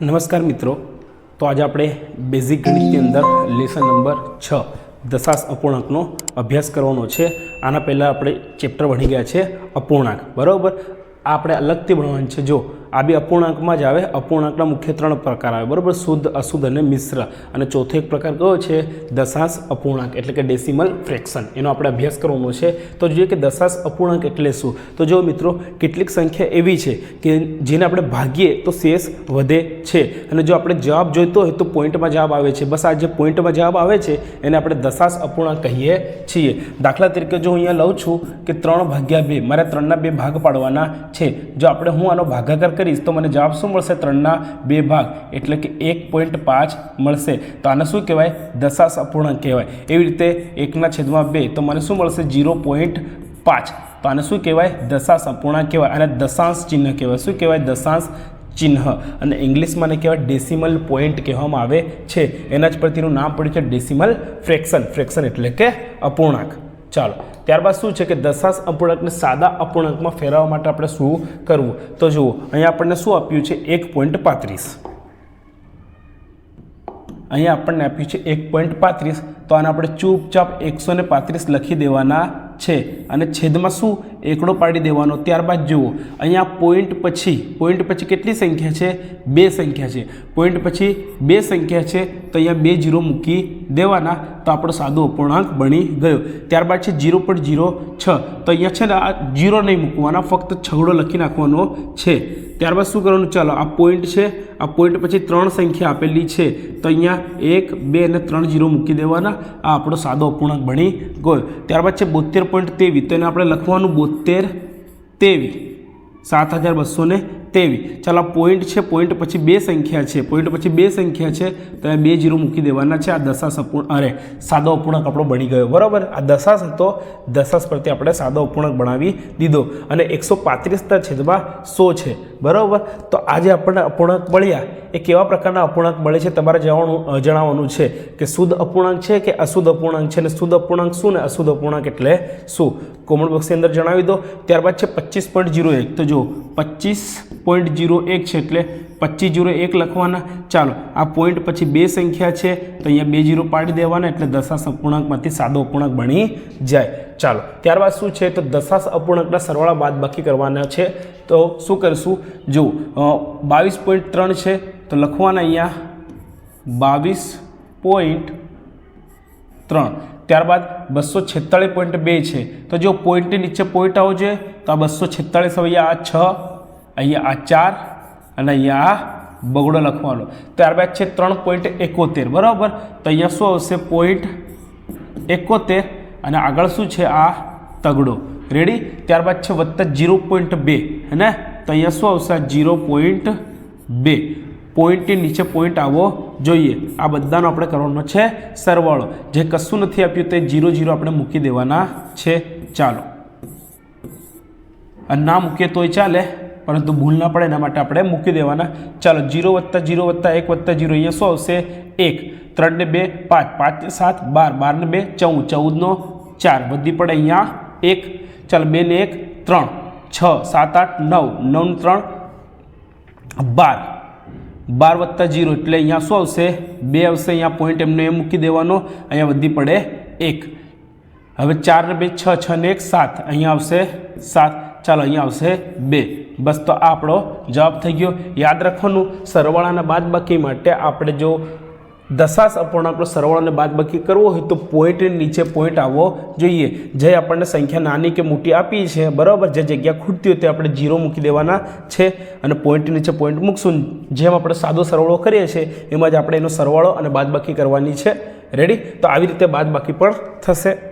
નમસ્કાર મિત્રો, તો આજે આપણે બેઝિક ગણિતની અંદર લેસન નંબર છ, દશાંશ અપૂર્ણાંકનો અભ્યાસ કરવાનો છે. આના પહેલાં આપણે ચેપ્ટર ભણી ગયા છે અપૂર્ણાંક, બરાબર? આ આપણે અલગથી ભણવાનું છે. જો આ બી અપૂર્ણાંકમાં જ આવે. અપૂર્ણાંકના મુખ્ય ત્રણ પ્રકાર આવે. બરાબર? શુદ્ધ, અશુદ્ધ અને મિશ્ર. અને ચોથો એક પ્રકાર કયો છે? દશાંશ અપૂર્ણાંક એટલે કે ડેસિમલ ફ્રેક્શન. એનો આપણે અભ્યાસ કરવાનો છે. તો જોઈએ કે દશાંશ અપૂર્ણાંક એટલે શું? તો જો મિત્રો, કેટલીક સંખ્યા એવી છે કે જેને આપણે ભાગીએ તો શેષ વધે છે. અને જો આપણે જવાબ જોઈતો હોય તો પોઈન્ટમાં જવાબ આવે છે. બસ આ જે પોઈન્ટમાં જવાબ આવે છે, એને આપણે દશાંશ અપૂર્ણાંક કહીએ છીએ. દાખલા તરીકે જો અહીંયા લઉં છું કે ત્રણ ભાગ્યા બે, મારે ત્રણના બે ભાગ પાડવાના છે. જો આપણે હું આનો ભાગાકાર કરીશ તો મને જવાબ શું મળશે? ત્રણના બે ભાગ. એટલે કે એક પોઈન્ટ પાંચ મળશે. તો આને શું કહેવાય? દશાંશ અપૂર્ણાંક કહેવાય. એવી રીતે એકના છેદમાં બે. તો મને શું મળશે? જીરો પોઈન્ટ પાંચ. તો આને શું કહેવાય? દશાંશ અપૂર્ણાંક કહેવાય. અને દશાંશ ચિહ્ન કહેવાય. શું કહેવાય? દશાંશ ચિહ્ન. અને ઇંગ્લિશમાં ને કહેવાય ડેસિમલ પોઈન્ટ કહેવામાં આવે છે. એના જ પરથી એનું નામ પડ્યું છે ડેસિમલ ફ્રેક્શન. ફ્રેક્શન એટલે કે અપૂર્ણાંક. ચાલો, ત્યારબાદ શું છે કે દશાંશ અપૂર્ણાંકને સાદા અપૂર્ણાંકમાં ફેરવવા માટે આપણે શું કરવું? તો જુઓ, અહીંયા આપણને શું આપ્યું છે? એક પોઈન્ટ પાંત્રીસ. અહીંયા આપણને આપ્યું છે એક પોઈન્ટ પાંત્રીસ. તો આને આપણે ચૂપચાપ એકસો પાંત્રીસ લખી દેવાના છે. અને છેદમાં શું? એકડો પાડી દેવાનો. ત્યારબાદ જુઓ, અહીંયા પોઈન્ટ પછી પોઈન્ટ પછી કેટલી સંખ્યા છે? બે સંખ્યા છે. પોઈન્ટ પછી બે સંખ્યા છે, તો અહીંયા બે જીરો મૂકી દેવાના, તો આપણો સાદો અપૂર્ણાંક બની ગયો. ત્યારબાદ છે જીરો પોઈન્ટ જીરો છ, તો અહીંયા છે ને આ જીરો નહીં મૂકવાના, ફક્ત છગડો લખી નાખવાનો છે. ત્યારબાદ શું કરવાનું? ચાલો, આ પોઈન્ટ છે, આ પોઈન્ટ પછી ત્રણ સંખ્યા આપેલી છે, તો અહીંયા એક, બે અને ત્રણ જીરો મૂકી દેવાના, આ આપણો સાદો અપૂર્ણાંક બની ગયો. ત્યારબાદ છે બોતેર પોઈન્ટ તેવી તો એને આપણે લખવાનું બોતેર તેવી. સાત હજાર બસો ને તેવી. ચાલો, આ પોઈન્ટ છે પોઈન્ટ પછી બે સંખ્યા છે. પોઈન્ટ પછી બે સંખ્યા છે, તો એ બે જીરો મૂકી દેવાના છે. આ દશાંશ અપૂર્ણ અરે, સાદો અપૂર્ણાંક આપણો બની ગયો. બરાબર? આ દશાંશ હતો દશાંશ પરથી આપણે સાદો અપૂર્ણાંક બનાવી દીધો. અને એકસો પાંત્રીસના છેદમાં સો છે. બરાબર? તો આજે આપણને અપૂર્ણાંક મળ્યા. એ કેવા પ્રકારના અપૂર્ણાંક મળે છે? તમારે જવાનું જણાવવાનું છે કે શુદ્ધ અપૂર્ણાંક છે કે અશુદ્ધ અપૂર્ણાંક છે? અને શુદ્ધ અપૂર્ણાંક શું ને અશુદ્ધ અપૂર્ણાંક એટલે શું? કોમેન્ટ બોક્સની અંદર જણાવી દો. ત્યારબાદ છે પચીસ પોઈન્ટ જીરો એક. તો જો પચીસ પોઈન્ટ જીરો એક છે એટલે પચીસ જીરો એક લખવાના. ચાલો, આ પોઈન્ટ પછી બે સંખ્યા છે, તો અહીંયા બે જીરો પાડી દેવાના એટલે દશાંશ અપૂર્ણાંકમાંથી સાદો અપૂર્ણાંક બની જાય. ચાલો, ત્યારબાદ શું છે? તો દશાંશ અપૂર્ણાંકના સરવાળા બાદ બાકી કરવાના છે. તો શું કરીશું? જો બાવીસ પોઈન્ટ ત્રણ છે, તો લખવાના અહીંયા બાવીસ પોઈન્ટ ત્રણ. ત્યારબાદ બસો છેતાળીસ પોઈન્ટ બે છે. તો જો પોઈન્ટની નીચે પોઈન્ટ આવો જોઈએ તો આ બસો છેતાળીસ અહીંયા આ છ અહીંયા આ ચાર અને અહીંયા આ બગડો લખવાનો ત્યારબાદ છે ત્રણ પોઈન્ટ એકોતેર, બરાબર? તો અહીંયા શું આવશે? પોઈન્ટ એકોતેર અને આગળ શું છે? આ તગડો. રેડી ત્યારબાદ છે વત્તા જીરો પોઈન્ટ બે હે તો અહીંયા શું આવશે? જીરો પોઈન્ટ બે. પોઈન્ટની નીચે પોઈન્ટ આવવો જોઈએ. આ બધાનો આપણે કરવાનો છે સરવાળો. જે કશું નથી આપ્યું તે જીરો જીરો આપણે મૂકી દેવાના છે. ચાલો. અને ના મૂકીએ તોય ચાલે. પરંતુ ભૂલ ન પડે, એના માટે આપણે મૂકી દેવાના. ચાલો, જીરો વત્તા જીરો વત્તા એક વત્તા જીરો અહીંયા શું આવશે? એક. ત્રણને બે, પાંચ. પાંચ સાત, બાર. બારને બે, ચૌદ. ચૌદનો ચાર. વધી પડે અહીંયા એક. ચાલો, બેને એક, ત્રણ. છ, સાત, આઠ, નવ. નવને ત્રણ, બાર. બાર વત્તા જીરો એટલે અહીંયા શું આવશે? બે આવશે. અહીંયા પોઈન્ટ એમને એ મૂકી દેવાનો. અહીંયા વધી પડે એક. હવે ચાર ને બે, છ છ ને એક, સાત. અહીંયા આવશે સાત. ચાલો, અહીંયા આવશે બે. બસ તો આ આપણો જવાબ થઈ ગયો. યાદ રાખવાનું, સરવાળાના બાદબાકી માટે આપણે જો દશાંશ અપૂર્ણાંકનો સરવાળો અને બાદબાકી કરવો હોય તો પોઈન્ટની નીચે પોઈન્ટ આવવો જોઈએ. જે આપણને સંખ્યા નાની કે મોટી આપી છે, બરાબર? જે જગ્યા ખૂટતી હોય તે આપણે જીરો મૂકી દેવાના છે અને પોઈન્ટની નીચે પોઈન્ટ મૂકશું. જેમ આપણે સાદો સરવાળો કરીએ છીએ, એમાં જ આપણે એનો સરવાળો અને બાદબાકી કરવાની છે. રેડી તો આવી રીતે બાદબાકી પણ થશે.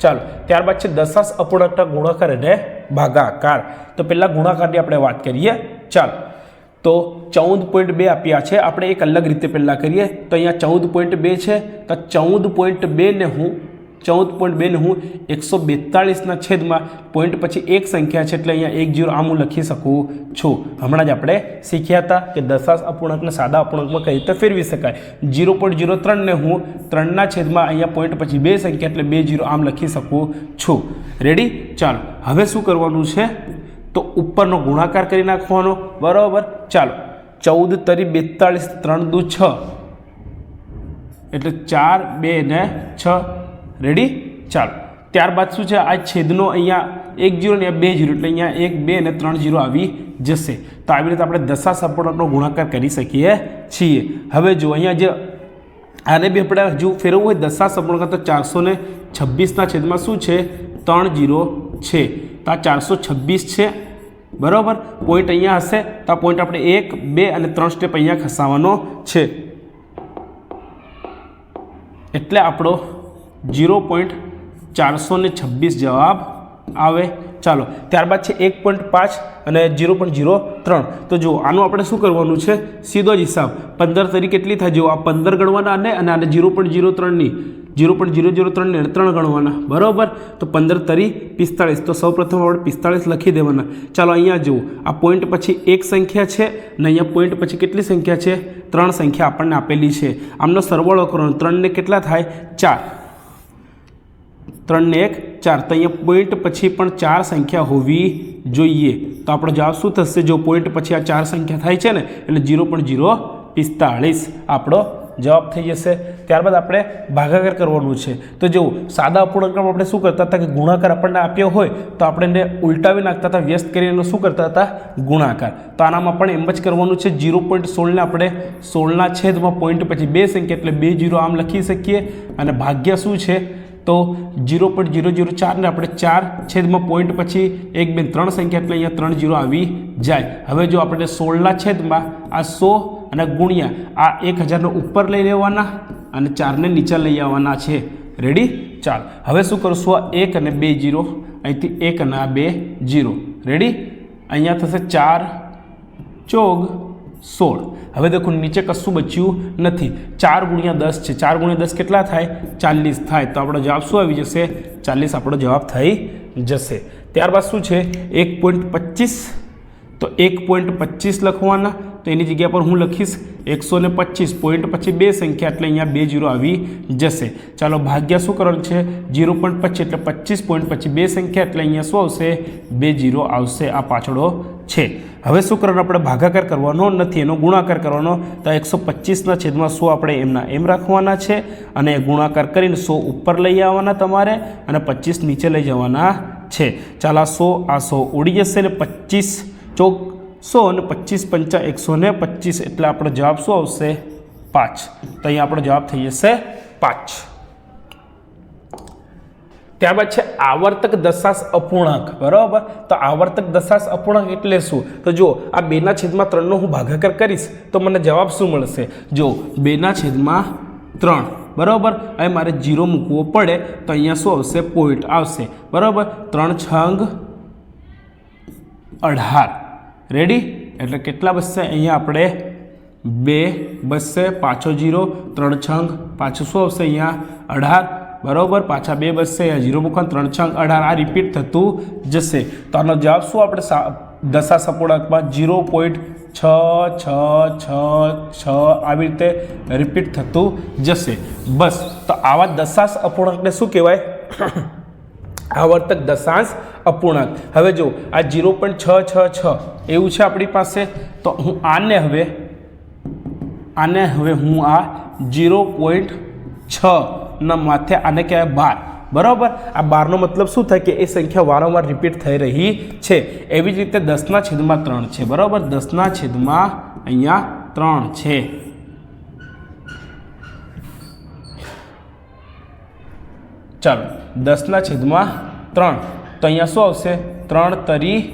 ચાલો, ત્યારબાદ છે દશાંશ અપૂર્ણાંકના ગુણાકાર અને ભાગાકાર. તો પહેલાં ગુણાકારની આપણે વાત કરીએ. ચાલો, તો ચૌદ પોઈન્ટ બે આપ્યા છે. આપણે એક અલગ રીતે પહેલાં કરીએ. તો અહીંયા ચૌદ પોઈન્ટ બે છે. તો ચૌદ પોઈન્ટ બેને હું ચૌદ પોઈન્ટ બેને હું એકસો બેતાળીસના છેદમાં પોઈન્ટ પછી એક સંખ્યા છે એટલે અહીંયા એક જીરો આમ હું લખી શકું છું. હમણાં જ આપણે શીખ્યા હતા કે દશાંશ અપૂર્ણાંકને સાદા અપૂર્ણાંકમાં કઈ રીતે ફેરવી શકાય. જીરો પોઈન્ટ જીરો ત્રણને હું ત્રણના છેદમાં અહીંયા પોઈન્ટ પછી બે સંખ્યા એટલે બે જીરો આમ લખી શકું છું. રેડી ચાલો, હવે શું કરવાનું છે? તો ઉપરનો ગુણાકાર કરી નાખવાનો. બરાબર? ચાલો, ચૌદ તરી બેતાળીસ ત્રણ દુ છ. એટલે ચાર, બે ને છ. રેડી ચાલો. ત્યારબાદ શું છે? આ છેદનો અહીંયા એક જીરો ને બે જીરો, એટલે અહીંયા એક, બે અને ત્રણ જીરો આવી જશે. તો આવી રીતે આપણે દશા સપૂર્ણકનો ગુણાકાર કરી શકીએ છીએ. હવે જો અહીંયા જે આને બી આપણે જો ફેરવવું હોય દશા સપૂર્ણક તો ચારસો ને છવ્વીસના છેદમાં શું છે? ત્રણ જીરો છે. તો આ ચારસો છવ્વીસ છે. બરાબર? પોઈન્ટ અહીંયા હશે. તો આ પોઈન્ટ આપણે એક, બે અને ત્રણ સ્ટેપ અહીંયા ખસાવાનો છે. એટલે આપણો જીરો પોઈન્ટ ચારસો ને છવ્વીસ જવાબ આવે. ચાલો, ત્યારબાદ છે એક પોઈન્ટ પાંચ અને જીરો પોઈન્ટ જીરો ત્રણ. તો જુઓ, આનું આપણે શું કરવાનું છે? સીધો જ હિસાબ. પંદર તરી કેટલી થાય. જુઓ, આ પંદર ગણવાના અને અને આને જીરો પોઈન્ટ જીરો ત્રણની. જીરો પોઈન્ટ જીરો જીરો ત્રણને ત્રણ ગણવાના. બરાબર? તો પંદર તરી પિસ્તાળીસ. તો સૌપ્રથમ આપણે પિસ્તાળીસ લખી દેવાના. ચાલો, અહીંયા જુઓ. આ પોઈન્ટ પછી એક સંખ્યા છે ને અહીંયા પોઈન્ટ પછી કેટલી સંખ્યા છે? ત્રણ સંખ્યા આપણને આપેલી છે. આમનો સરવાળો કરવાનો. ત્રણને કેટલા થાય? ચાર. ત્રણને એક, ચાર. તો અહીંયા પોઈન્ટ પછી પણ ચાર સંખ્યા હોવી જોઈએ. તો આપણો જવાબ શું થશે? જો પોઈન્ટ પછી આ ચાર સંખ્યા થાય છે ને, એટલે જીરો પોઈન્ટ જીરો પિસ્તાળીસ આપણો જવાબ થઈ જશે. ત્યારબાદ આપણે ભાગાકાર કરવાનું છે. તો જો સાદા અપૂર્ણાંકમાં આપણે શું કરતા હતા કે ગુણાકાર આપણને આપ્યો હોય, તો આપણે એને ઉલટાવી નાખતા હતા, વ્યસ્ત કરીને શું કરતા હતા? ગુણાકાર. તો આનામાં પણ એમ જ કરવાનું છે જીરો પોઈન્ટ સોળને આપણે સોળના છેદમાં પોઈન્ટ પછી બે સંખ્યા, એટલે બે જીરો આમ લખી શકીએ. અને ભાગ્ય શું છે? તો જીરો પોઈન્ટ જીરો જીરો ચારને આપણે ચાર છેદમાં પોઈન્ટ પછી એક, બે, ત્રણ સંખ્યા એટલે અહીંયા ત્રણ જીરો આવી જાય. હવે જો આપણે સોળના છેદમાં આ સો અને ગુણ્યા આ એક હજારનો ઉપર લઈ લેવાના અને ચારને નીચે લઈ આવવાના છે. રેડી ચાલ. હવે શું કરશું? એક અને બે જીરો, અહીંથી એક અને આ બે જીરો. રેડી અહીંયા થશે ચાર ચોગ સોળ. હવે દેખો, નીચે કશું બચ્યું નથી. ચાર ગુણ્યા દસ છે. ચાર ગુણ્યા દસ કેટલા થાય? ચાલીસ થાય. તો આપણો જવાબ શું આવી જશે? ચાલીસ આપણો જવાબ થઈ જશે. ત્યારબાદ શું છે? એક પોઈન્ટ પચીસ. તો એક પોઈન્ટ પચીસ લખવાના. તો એની જગ્યા પર હું લખીશ એકસો ને પચીસ પોઈન્ટ પછી બે સંખ્યા એટલે અહીંયા બે જીરો આવી જશે. ચાલો ભાગ્યા શું કરવાનું છે? જીરો પોઈન્ટ પચીસ એટલે પચીસ પોઈન્ટ પછી બે સંખ્યા એટલે અહીંયા શું આવશે? બે જીરો આવશે. આ પાછળો છે. હવે શું કરવાનું? આપણે ભાગાકાર કરવાનો નથી. એનો ગુણાકાર કરવાનો. તો એકસો પચીસના છેદમાં સો આપણે એમના એમ રાખવાના છે અને ગુણાકાર કરીને સો ઉપર લઈ આવવાના તમારે અને પચીસ નીચે લઈ જવાના છે. ચાલો આ સો આ સો ઉડી જશે ને પચીસ ચોક સો અને પચીસ પંચા એકસો ને પચીસ એટલે આપણો જવાબ શું આવશે? પાંચ. તો અહીંયા આપણો જવાબ થઈ જશે પાંચ. ત્યારબાદ છે આવર્તક દશાંશ અપૂર્ણાંક. બરાબર? તો આવર્તક દશાંશ અપૂર્ણાંક એટલે શું? તો જો આ બેના છેદમાં ત્રણનો હું ભાગાકાર કરીશ, તો મને જવાબ શું મળશે? જો બેના છેદમાં ત્રણ. બરાબર? હવે મારે જીરો મૂકવો પડે, તો અહીંયા શું આવશે? પોઈન્ટ આવશે. બરાબર? ત્રણ છંગ અઢાર. રેડી એટલે કેટલા બસશે અહીંયા આપણે બે બસશે પાછો જીરો, ત્રણ છંગ, પાછું શું આવશે અહીંયા? અઢાર. બરાબર? પાછા બે બસશે અહીંયા જીરો મુખાન ત્રણ છંગ, અઢાર. આ રિપીટ થતું જશે. તો આનો જવાબ શું? આપણે દશા સપૂર્ણાંકમાં જીરો પોઈન્ટ છ છ છ છ આવી રીતે રિપીટ થતું જશે. બસ. તો આવા દશાંશ અપૂર્ણાંકને શું કહેવાય? આવર્તક દશાંશ અપૂર્ણાંક. હવે જો આ જીરો પોઈન્ટ છ છ છ, એવું છે આપણી પાસે? તો હું આને હવે આને હવે હું આ જીરો પોઈન્ટ છ ના માથે આને કહેવાય બાર. બરાબર? આ બારનો મતલબ શું થાય કે એ સંખ્યા વારંવાર રિપીટ થઈ રહી છે? એવી જ રીતે દસના છેદમાં ત્રણ છે. બરાબર? દસના છેદમાં અહીંયા ત્રણ છે. ચાલો, દસના છેદમાં ત્રણ. તો અહીંયા શું આવશે? ત્રણ તરી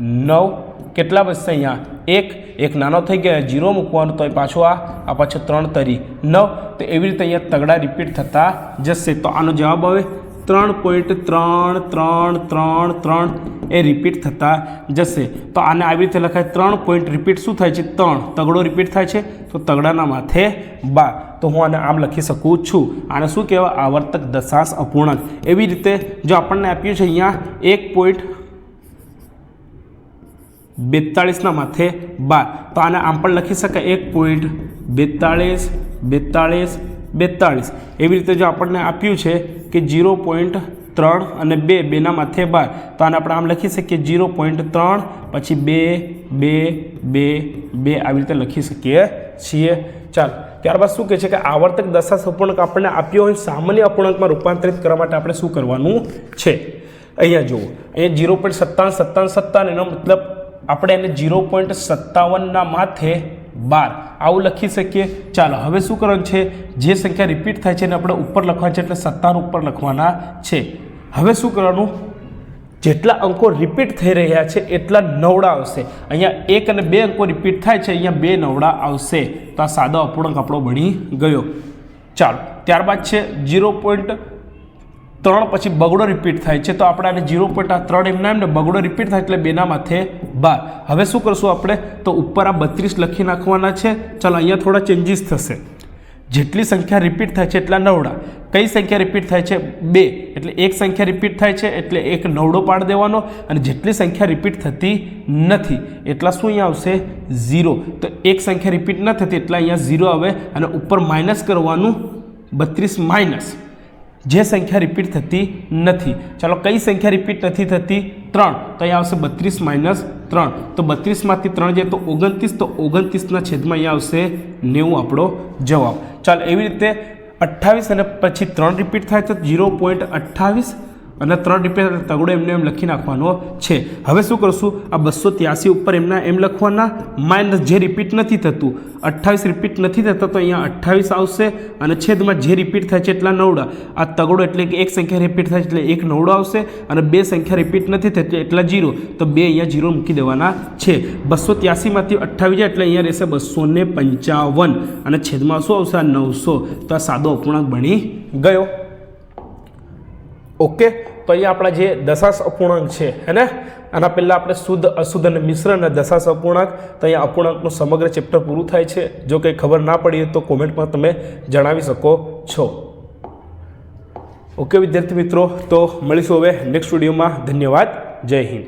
નવ. કેટલા બચશે અહીંયા? એક. એક નાનો થઈ ગયો જીરો મૂકવાનો તો પાછો આ આ પાછો ત્રણ તરી નવ. તો એવી રીતે અહીંયા તગડા રિપીટ થતા જશે. તો આનો જવાબ આવે, ત્રણ પોઈન્ટ ત્રણ ત્રણ ત્રણ ત્રણ એ રિપીટ થતા જશે. તો આને આવી રીતે લખાય, ત્રણ પોઈન્ટ રિપીટ શું થાય છે? ત્રણ. તગડો રિપીટ થાય છે. તો તગડાના માથે બાર તો હું આને આમ લખી શકું છું. આને શું કહેવાય? આવર્તક દશાંશ અપૂર્ણાંક. એવી રીતે જો આપણને આપ્યું છે અહીંયા એક પોઈન્ટ બેતાળીસના માથે બાર. તો આને આમ પણ લખી શકાય. એક પોઈન્ટ બેતાળીસ બેતાળીસ બેતાળીસ. એવી રીતે જો આપણને આપ્યું છે કે જીરો પોઈન્ટ ત્રણ અને બે, બેના માથે બાર. તો આને આપણે આમ લખી શકીએ જીરો પોઈન્ટ ત્રણ, પછી બે બે બે બે. આવી રીતે લખી શકીએ છીએ. ચાલો. ત્યારબાદ શું કહે છે કે આવર્તક દશાંશ અપૂર્ણાંક આપણને આપ્યો હોય, સામાન્ય અપૂર્ણાંકમાં રૂપાંતરિત કરવા માટે આપણે શું કરવાનું છે? અહીંયા જુઓ, અહીંયા જીરો પોઈન્ટ સત્તાવન સત્તાવન સત્તાવન, એનો મતલબ આપણે એને જીરો પોઈન્ટ સત્તાવનના માથે બાર. આવું લખી શકીએ? ચાલો, હવે શું કરવાનું છે? જે સંખ્યા રિપીટ થાય છે એને આપણે ઉપર લખવાની છે, એટલે સત્તાવન ઉપર લખવાના છે. હવે શું કરવાનું? જેટલા અંકો રિપીટ થઈ રહ્યા છે, એટલા નવડા આવશે. અહીંયા એક અને બે અંકો રિપીટ થાય છે, અહીંયા બે નવડા આવશે. તો આ સાદો અપૂર્ણાંક આપણો બની ગયો. ચાલો, ત્યારબાદ છે જીરો પોઈન્ટ ત્રણ પછી બગડો રિપીટ થાય છે. તો આપણે આને જીરો પોઈન્ટ આ ત્રણ એમના એમને બગડો રિપીટ થાય એટલે બેના માથે બાર. હવે શું કરશું આપણે? તો ઉપર આ બત્રીસ લખી નાખવાના છે. ચાલો, અહીંયા થોડા ચેન્જીસ થશે. જેટલી સંખ્યા રિપીટ થાય છે એટલા નવડા. કઈ સંખ્યા રિપીટ થાય છે? બે. એટલે એક સંખ્યા રિપીટ થાય છે, એટલે એક નવડો પાડ દેવાનો અને જેટલી સંખ્યા રિપીટ થતી નથી, એટલા શું અહીંયા આવશે? ઝીરો તો એક સંખ્યા રિપીટ ન થતી, એટલે અહીંયા ઝીરો આવે અને ઉપર માઇનસ કરવાનું બત્રીસ માઇનસ જે સંખ્યા રિપીટ થતી નથી. ચાલો, કઈ સંખ્યા રિપીટ નથી થતી? ત્રણ. તો અહીંયા આવશે? બત્રીસ માઇનસ ત્રણ. તો બત્રીસમાંથી ત્રણ જાય તો ઓગણત્રીસ, તો ઓગણત્રીસના છેદમાં અહીંયા આવશે નેવું આપણો જવાબ. ચાલો, એવી રીતે અઠ્ઠાવીસ અને પછી ત્રણ રિપીટ થાય તો જીરો પોઈન્ટ અઠ્ઠાવીસ અને ત્રણ રિપીટ તગડો એમને એમ લખી નાખવાનો છે. હવે શું કરશું? આ બસો ત્યાસી ઉપર એમના એમ લખવાના માઇનસ જે રિપીટ નથી થતું. અઠ્ઠાવીસ રિપીટ નથી થતા તો અહીંયા અઠ્ઠાવીસ આવશે અને છેદમાં જે રિપીટ થાય છે એટલા નવડા. આ તગડો એટલે કે એક સંખ્યા રિપીટ થાય છે એટલે એક નવડો આવશે અને બે સંખ્યા રિપીટ નથી થતી એટલા જીરો તો બે અહીંયા જીરો મૂકી દેવાના છે. બસો ત્યાસીમાંથી અઠ્ઠાવીસ એટલે અહીંયા રહેશે બસો પંચાવન. અને છેદમાં શું આવશે? આ નવસો. તો આ સાદો અપૂર્ણાંક બની ગયો. ઓકે? તો અહીંયા આપણા જે દશાંશ અપૂર્ણાંક છે હેને આના પહેલાં આપણે શુદ્ધ, અશુદ્ધ અને મિશ્ર અને દશાંશ અપૂર્ણાંક. તો અહીંયા અપૂર્ણાંકનું સમગ્ર ચેપ્ટર પૂરું થાય છે. જો કંઈ ખબર ના પડી તો કોમેન્ટમાં તમે જણાવી શકો છો. ઓકે વિદ્યાર્થી મિત્રો, તો મળીશું હવે નેક્સ્ટ વિડીયોમાં ધન્યવાદ. જય હિન્દ.